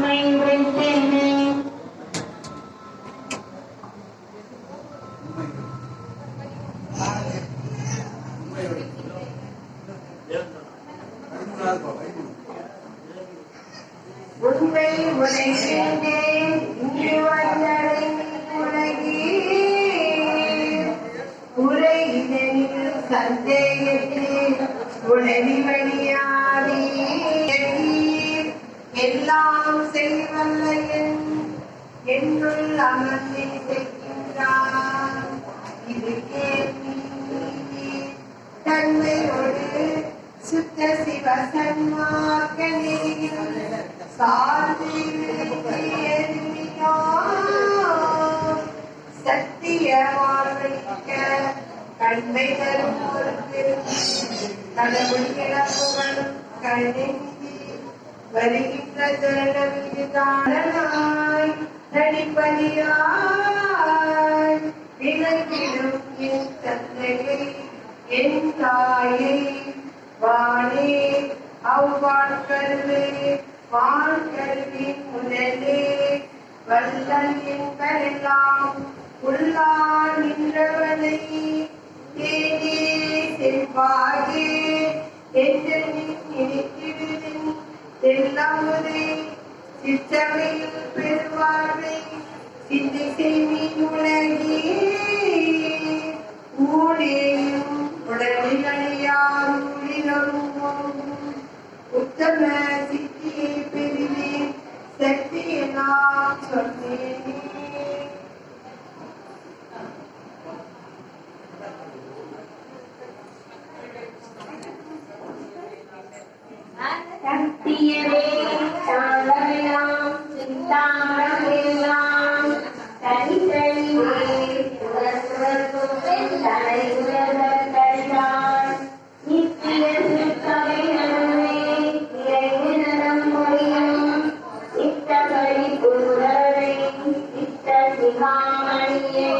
உண்மை உரைத்தேனே இன்று வந்தடை உலகே சந்தேகத்தில் உணவி வழியாதே எல்லாம் செய்வல்ல என்றுள் என்னுள் அமர்ந்து செய்கின்றான். இது கேள்வி தன்மையோடு சுத்த சிவ சன்மார்க்கனில் நெறியில் சார்ந்து கண்மை தரும் பொறுத்து கடவுள் கிளம்புகளும் கண்ணெஞ்சி வருகின்ற தருணமிதுதானாய் நடிப்பதியாய் விளக்கிடும் என் தந்தையை என் தாயை வாணே அவ்வாழ்கருவே வாழ்கருவி முதலே வல்லல் என்பதெல்லாம் உள்ளார் நின்றவனை தேனே செல்வாயே என்றென்னில் செல்லாமுதை சிற்றவையில் பெறுவார்வை சிந்தை செய்வி உலகே ஊழேயும் உடலில் அழியார் உத்தம சித்தியை பெறுவேன். சக்தி எல்லாம் சத்தியவே சாலமெல்லாம் சிந்தாமரெல்லாம் தனித்தனியே உலகுலகும் தலை உலகத் நித்திய சிற்கவை நடுவே நலம் இத்தபடி குருவரை இத்த சிகாமணியை.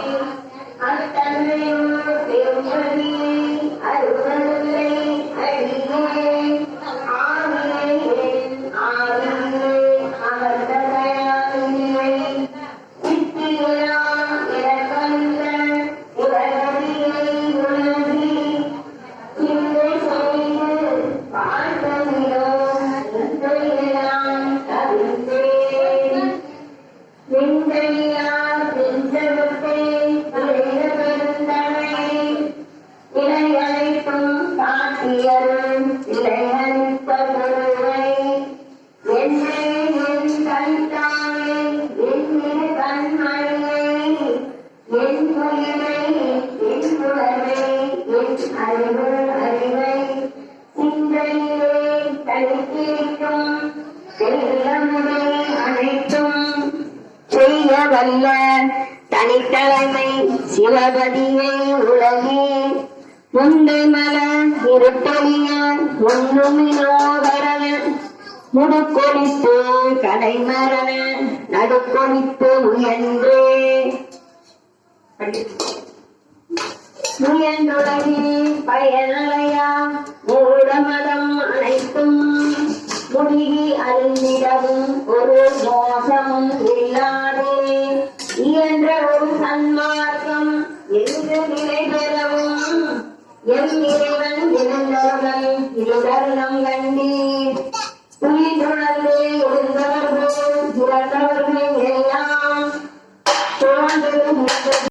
பெருமதியை வல்ல தனித்தலைமை சிவபதியை உலகே முந்தை மல இருட்டொழியான் முன்னுமினோதரவன் முடுக்கொழித்து கடைமரண நடுக்கொழித்து உயர்ந்தே முயன்றுலகில் பயனலையா? மூடமதம் அனைத்தும் முழுகி அருந்திடவும் ஒரு மோசமும் இல்லாதே. இயன்ற ஒரு சன்மார்க்கம் எங்கு நிலை பெறவும் எம் இறைவன் இருந்தவர்கள் இருதருணம் கண்டீர்